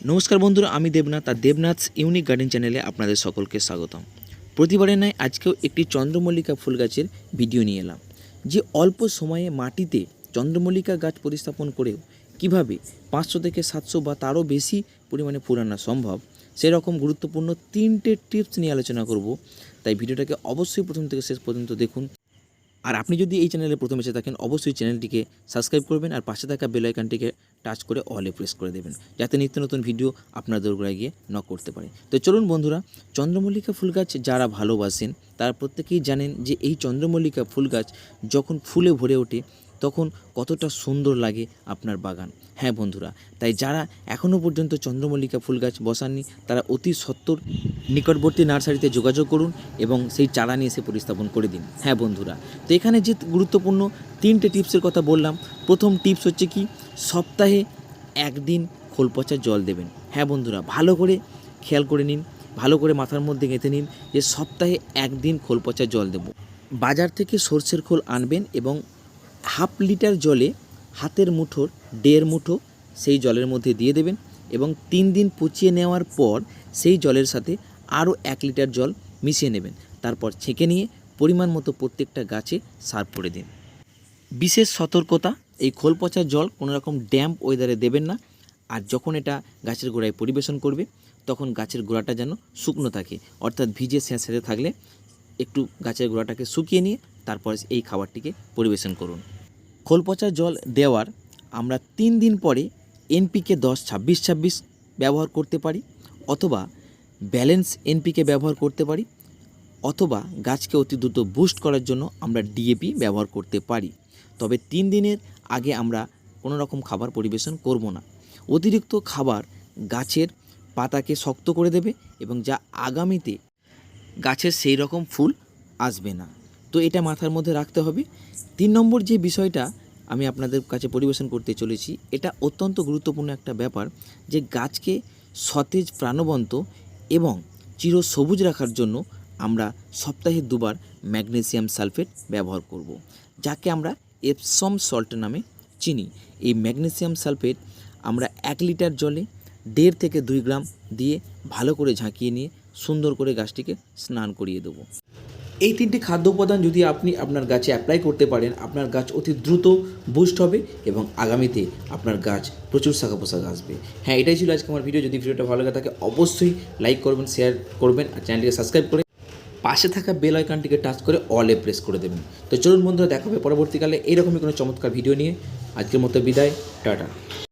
নমস্কার বন্ধুরা, আমি দেবনাথ আর দেবনাথ ইউনিক গার্ডেন চ্যানেলে আপনাদের সকলকে স্বাগতম। প্রতিবারে নয় আজকেও একটি চন্দ্রমল্লিকা ফুল গাছের ভিডিও নিয়ে এলাম, যে অল্প সময়ে মাটিতে চন্দ্রমল্লিকা গাছ প্রতিস্থাপন করেও কীভাবে পাঁচশো থেকে সাতশো বা তারও বেশি পরিমাণে ফুল আনা সম্ভব, সেরকম গুরুত্বপূর্ণ তিনটে টিপস নিয়ে আলোচনা করব। তাই ভিডিওটাকে অবশ্যই প্রথম থেকে শেষ পর্যন্ত দেখুন। আর আপনি যদি এই চ্যানেলে প্রথম এসে থাকেন, অবশ্যই চ্যানেলটিকে সাবস্ক্রাইব করবেন আর পাশে থাকা বেল আইকনটিকে টাচ করে অলে প্রেস করে দেবেন, যাতে নিত্য নতুন ভিডিও আপনার দোরগোড়ায় গিয়ে নক করতে পারে। তো চলুন বন্ধুরা, চন্দ্রমল্লিকা ফুল গাছ যারা ভালোবাসেন, তারা প্রত্যেকেই জানেন যে এই চন্দ্রমল্লিকা ফুল গাছ যখন ফুলে ভরে ওঠে তখন কতটা সুন্দর লাগে আপনার বাগান। হ্যাঁ বন্ধুরা, তাই যারা এখনও পর্যন্ত চন্দ্রমল্লিকা ফুল গাছ বসাননি, তারা অতি সত্বর নিকটবর্তী নার্সারিতে যোগাযোগ করুন এবং সেই চারা নিয়ে এসে প্রতিস্থাপন করে দিন। হ্যাঁ বন্ধুরা, তো এখানে যে গুরুত্বপূর্ণ তিনটে টিপসের কথা বললাম, প্রথম টিপস হচ্ছে কি, সপ্তাহে একদিন খোল পচা জল দেবেন। হ্যাঁ বন্ধুরা, ভালো করে খেয়াল করে নিন, ভালো করে মাথার মধ্যে গেঁথে নিন যে সপ্তাহে একদিন খোল পচা জল দেব। বাজার থেকে সর্ষের খোল আনবেন এবং হাফ লিটার জলে হাতের মুঠোর দেড় মুঠো সেই জলের মধ্যে দিয়ে দেবেন এবং তিন দিন পচিয়ে নেওয়ার পর সেই জলের সাথে আরও এক লিটার জল মিশিয়ে নেবেন। তারপর ছেঁকে নিয়ে পরিমাণ মতো প্রত্যেকটা গাছে সার করে দিন। বিশেষ সতর্কতা, এই খোল পচা জল কোনো রকম ড্যাম্প ওয়েদারে দেবেন না। আর যখন এটা গাছের গোড়ায় পরিবেশন করবে, তখন গাছের গোড়াটা যেন শুকনো থাকে। অর্থাৎ ভিজে স্যাঁতস্যাঁতে থাকলে একটু গাছের গোড়াটাকে শুকিয়ে নিয়ে তারপর এই খাবারটিকে পরিবেশন করুন। খোল পচা জল দেওয়ার আমরা তিন দিন পরে এনপিকে দশ, ছাব্বিশ ছাব্বিশ ব্যবহার করতে পারি, অথবা ব্যালেন্স এনপিকে ব্যবহার করতে পারি, অথবা গাছকে অতি দ্রুত বুস্ট করার জন্য আমরা ডিএপি ব্যবহার করতে পারি। তবে তিন দিনের আগে আমরা কোনো রকম খাবার পরিবেশন করব না। অতিরিক্ত খাবার গাছের পাতাকে শক্ত করে দেবে এবং যা আগামীতে গাছের সেই রকম ফুল আসবে না। তো এটা মাথার মধ্যে রাখতে হবে তিন নম্বর যে বিষয়টা আমি আপনাদের কাছে পরিবেশন করতে চলেছি, এটা অত্যন্ত গুরুত্বপূর্ণ একটা ব্যাপার যে গাছকে সতেজ, প্রাণবন্ত এবং চির সবুজ রাখার জন্য আমরা সপ্তাহে দুবার ম্যাগনেসিয়াম সালফেট ব্যবহার করব। যাকে আমরা এপসম সল্ট নামে চিনি এই ম্যাগনেসিয়াম সালফেট আমরা এক লিটার জলে দেড় থেকে দুই গ্রাম দিয়ে ভালো করে ঝাঁকিয়ে নিয়ে সুন্দর করে গাছটিকে স্নান করিয়ে দেবো এই তিনটি খাদ্য উপাদান যদি আপনি আপনার গাছে অ্যাপ্লাই করতে পারেন, আপনার গাছ অতি দ্রুত বুস্ট হবে এবং আগামীতে আপনার গাছ প্রচুর শাখা পোশাক আসবে। হ্যাঁ এটাই ছিল আজকে আমার ভিডিও যদি ভিডিওটা ভালো লাগে থাকে, অবশ্যই লাইক করবেন শেয়ার করবেন আর চ্যানেলটিকে সাবস্ক্রাইব করে পাশে থাকা বেল আইকনটিকে টাচ করে অলে প্রেস করে দেবেন। তো চলুন বন্ধুরা, দেখা হবে পরবর্তীকালে। এইরকমই কোনো চমৎকার ভিডিও নিয়ে। আজকের মতো বিদায়। টাটা।